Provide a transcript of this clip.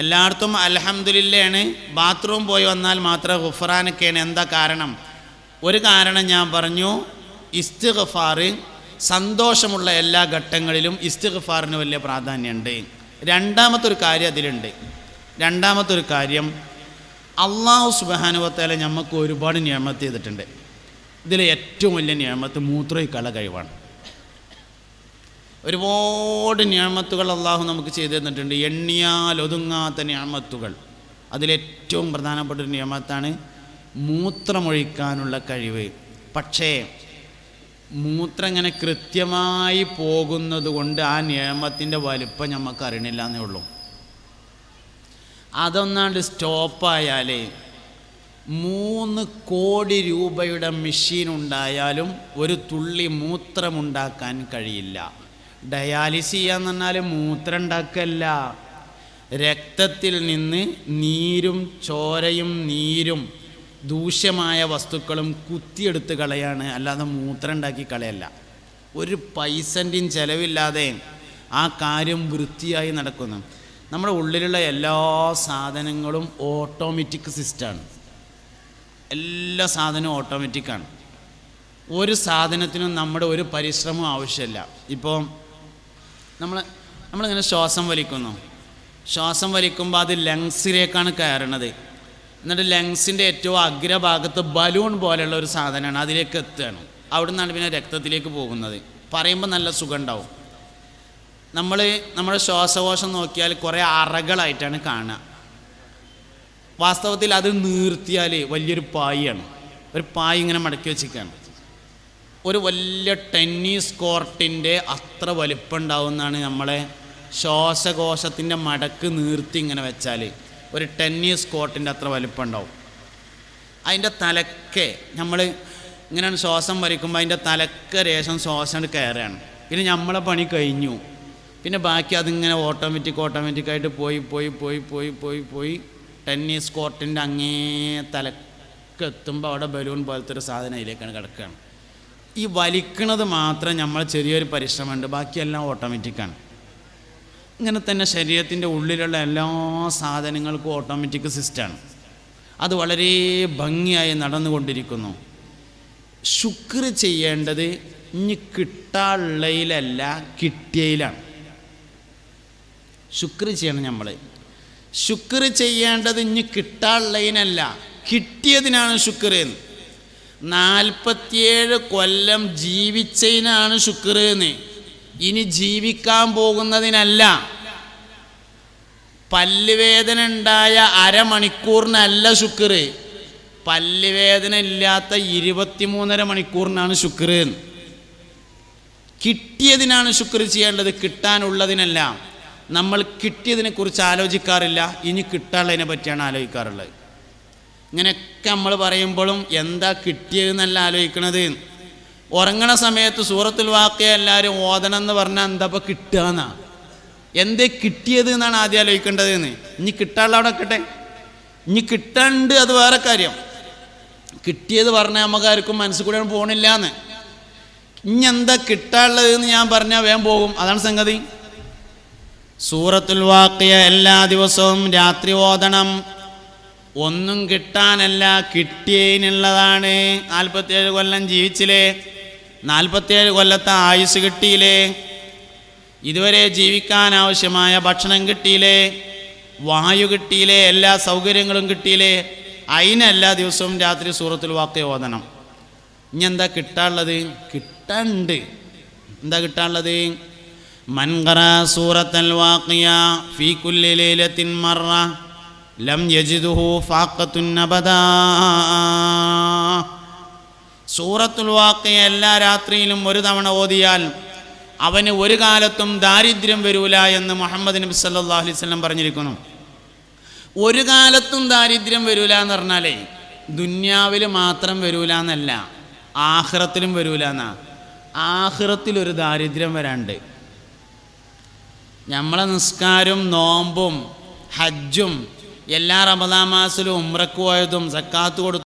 എല്ലായിടത്തും അലഹമ്മദില്ലാണ് ബാത്റൂം പോയി വന്നാൽ മാത്രം ഗുഫറാനൊക്കെയാണ് എന്താ കാരണം? ഒരു കാരണം ഞാൻ പറഞ്ഞു ഇസ്തിഗ്ഫാർ സന്തോഷമുള്ള എല്ലാ ഘട്ടങ്ങളിലും ഇസ്തിഗഫാറിന് വലിയ പ്രാധാന്യമുണ്ട്. രണ്ടാമത്തെ ഒരു കാര്യം അതിലുണ്ട്. രണ്ടാമത്തെ ഒരു കാര്യം അള്ളാഹു സുബാനുവത്തേല നമുക്ക് ഒരുപാട് നിയമത്ത് ചെയ്തിട്ടുണ്ട്. ഇതിലെ ഏറ്റവും വലിയ നിയമത്ത് മൂത്രയ്ക്കുള്ള കഴിവാണ്. ഒരുപാട് ഞാമത്തുകൾ അള്ളാഹു നമുക്ക് ചെയ്തു തന്നിട്ടുണ്ട്. എണ്ണിയാൽ ഒതുങ്ങാത്ത ഞാമത്തുകൾ. അതിലേറ്റവും പ്രധാനപ്പെട്ട ഒരു നിയമത്താണ് മൂത്രമൊഴിക്കാനുള്ള കഴിവ്. പക്ഷേ മൂത്രം ഇങ്ങനെ കൃത്യമായി പോകുന്നത് കൊണ്ട് ആ നിയമത്തിന്റെ വലിപ്പം നമുക്ക് അറിയണില്ല എന്നേ ഉള്ളൂ. അതൊന്നാണ്ട് സ്റ്റോപ്പായാലേ മൂന്ന് കോടി രൂപയുടെ മെഷീൻ ഉണ്ടായാലും ഒരു തുള്ളി മൂത്രമുണ്ടാക്കാൻ കഴിയില്ല. ഡയാലിസ് ചെയ്യാന്ന് പറഞ്ഞാൽ മൂത്രം ഉണ്ടാക്കല്ല രക്തത്തിൽ നിന്ന് നീരും ചോരയും നീരും ദൂഷ്യമായ വസ്തുക്കളും കുത്തിയെടുത്ത് കളയാണ്. അല്ലാതെ മൂത്രം ഉണ്ടാക്കി കളയല്ല. ഒരു പൈസന്റെയും ചിലവില്ലാതെ ആ കാര്യം വൃത്തിയായി നടക്കുന്നു. നമ്മുടെ ഉള്ളിലുള്ള എല്ലാ സാധനങ്ങളും ഓട്ടോമാറ്റിക് സിസ്റ്റമാണ് എല്ലാ സാധനവും ഓട്ടോമാറ്റിക്കാണ് ഒരു സാധനത്തിനും നമ്മുടെ ഒരു പരിശ്രമം ആവശ്യമില്ല. ഇപ്പോൾ നമ്മൾ നമ്മളിങ്ങനെ ശ്വാസം വലിക്കുന്നു. ശ്വാസം വലിക്കുമ്പോൾ അത് ലങ്സിലേക്കാണ് കയറണത്. എന്നിട്ട് ലങ്സിന്റെ ഏറ്റവും അഗ്രഭാഗത്ത് ബലൂൺ പോലെയുള്ള ഒരു സാധനമാണ് അതിലേക്ക് എത്തുകയാണ്. അവിടെ നിന്നാണ് പിന്നെ രക്തത്തിലേക്ക് പോകുന്നത്. പറയുമ്പോൾ നല്ല സുഖം ഉണ്ടാവും നമ്മൾ നമ്മുടെ ശ്വാസകോശം നോക്കിയാൽ കുറേ അറകളായിട്ടാണ് കാണുക. വാസ്തവത്തിൽ അത് നീർത്തിയാൽ വലിയൊരു പായാണ് ഒരു പായ ഇങ്ങനെ മടക്കി വെച്ചിരിക്കുകയാണ്. ഒരു വലിയ ടെന്നീസ് കോർട്ടിന്റെ അത്ര വലിപ്പം ഉണ്ടാവുന്നതാണ് നമ്മളെ ശ്വാസകോശത്തിന്റെ മടക്ക് നീർത്തി ഇങ്ങനെ വെച്ചാൽ ഒരു ടെന്നീസ് കോർട്ടിന്റെ അത്ര വലിപ്പം ഉണ്ടാവും അതിന്റെ തലക്കെ നമ്മൾ ഇങ്ങനെയാണ് ശ്വാസം വലിക്കുമ്പോൾ അതിന്റെ തലക്ക രേഷം ശ്വാസം കയറുകയാണ്. പിന്നെ നമ്മളെ പണി കഴിഞ്ഞു. പിന്നെ ബാക്കി അതിങ്ങനെ ഓട്ടോമാറ്റിക് ഓട്ടോമാറ്റിക്കായിട്ട് പോയി പോയി പോയി പോയി പോയി പോയി ടെന്നീസ് കോർട്ടിന്റെ അങ്ങേ തലക്കെത്തുമ്പോൾ അവിടെ ബലൂൺ പോലത്തെ ഒരു സാധനം അതിലേക്കാണ് കിടക്കുകയാണ്. ഈ വലിക്കണത് മാത്രം നമ്മൾ ചെറിയൊരു പരിശ്രമമുണ്ട്. ബാക്കിയെല്ലാം ഓട്ടോമാറ്റിക്കാണ് ഇങ്ങനെ തന്നെ ശരീരത്തിന്റെ ഉള്ളിലുള്ള എല്ലാ സാധനങ്ങൾക്കും ഓട്ടോമാറ്റിക് സിസ്റ്റമാണ് അത് വളരെ ഭംഗിയായി നടന്നുകൊണ്ടിരിക്കുന്നു. ശുക്ർ ചെയ്യേണ്ടത് ഇനി കിട്ടാനുള്ളതിലല്ല കിട്ടിയയിലാണ്. ശുക്ർ ചെയ്യണം നമ്മൾ ശുക്ർ ചെയ്യേണ്ടത് ഇനി കിട്ടാനുള്ളതിനല്ല കിട്ടിയതിനാണ് ശുക്ർ എന്ന്. നാൽപ്പത്തിയേഴ് കൊല്ലം ജീവിച്ചതിനാണ് ശുക്ർ എന്ന്. ഇനി ജീവിക്കാൻ പോകുന്നതിനല്ല. പല്ലുവേദന ഉണ്ടായ അരമണിക്കൂറിനല്ല ശുക്ർ പല്ലുവേദന ഇല്ലാത്ത ഇരുപത്തിമൂന്നര മണിക്കൂറിനാണ് ശുക്ർ കിട്ടിയതിനാണ് ശുക്ർ ചെയ്യേണ്ടത് കിട്ടാനുള്ളതിനല്ല. നമ്മൾ കിട്ടിയതിനെ കുറിച്ച് ആലോചിക്കാറില്ല ഇനി കിട്ടാനുള്ളതിനെ പറ്റിയാണ് ആലോചിക്കാറുള്ളത്. ഇങ്ങനെയൊക്കെ നമ്മൾ പറയുമ്പോഴും എന്താ കിട്ടിയതെന്നല്ല ആലോചിക്കണത്. ഉറങ്ങണ സമയത്ത് സൂറത്തുൽ വാക്കിയ എല്ലാവരും ഓതണം എന്ന് പറഞ്ഞാൽ എന്താ ഇപ്പോൾ കിട്ടുക എന്നാ എന്തേ കിട്ടിയത് എന്നാണ് ആദ്യം ആലോചിക്കേണ്ടത് എന്ന് ഇനി കിട്ടാനുള്ള അവിടെ കിട്ടെ ഇനി കിട്ടാണ്ട് അത് വേറെ കാര്യം. കിട്ടിയത് പറഞ്ഞാൽ നമുക്ക് ആർക്കും മനസ്സിൽ കൂടെ പോകണില്ല എന്ന് ഇനി എന്താ കിട്ടാനുള്ളത് എന്ന് ഞാൻ പറഞ്ഞാൽ വേഗം പോകും. അതാണ് സംഗതി. സൂറത്തുൽ വാക്കിയ എല്ലാ ദിവസവും രാത്രി ഓതണം. ഒന്നും കിട്ടാനല്ല കിട്ടിയതിനുള്ളതാണ് നാൽപ്പത്തിയേഴ് കൊല്ലം ജീവിച്ചില്ലേ? നാൽപ്പത്തിയേഴ് കൊല്ലത്തെ ആയുസ് കിട്ടിയില്ലേ? ഇതുവരെ ജീവിക്കാൻ ആവശ്യമായ ഭക്ഷണം കിട്ടിയില്ലേ? വായു കിട്ടിയില്ലേ? എല്ലാ സൗകര്യങ്ങളും കിട്ടിയില്ലേ? അതിന് എല്ലാ ദിവസവും രാത്രി സൂറത്തിൽ വാക്ക് ഓതണം. ഇനി എന്താ കിട്ടാനുള്ളത്? കിട്ടണ്ട് എന്താ കിട്ടാനുള്ളത്? മൻകറ സൂറത്തൽ വാക്കിയ ഫീ കുല്ലി ലൈലത്തിൻ മറ. ലം യജിദുഹു ഫാഖത്തുൻ അബദാ. സൂറത്തുൽ വാഖിയ എല്ലാ രാത്രിയിലും ഒരു തവണ ഓതിയാൽ അവന് ഒരു കാലത്തും ദാരിദ്ര്യം വരൂല എന്ന് മുഹമ്മദ് നബി അലൈഹി വസല്ലം പറഞ്ഞിരിക്കുന്നു. ഒരു കാലത്തും ദാരിദ്ര്യം വരൂല എന്ന് പറഞ്ഞാലേ ദുന്യാവിൽ മാത്രം വരൂല എന്നല്ല ആഹ്റത്തിലും വരൂല എന്നാ. ആഹ്റത്തിലൊരു ദാരിദ്ര്യം വരാണ്ട്. നമ്മളെ നിസ്കാരവും നോമ്പും ഹജ്ജും എല്ലാ റമദാ മാസത്തിലും ഉമ്രക്ക് പോയതും സക്കാത്ത് കൊടുത്തു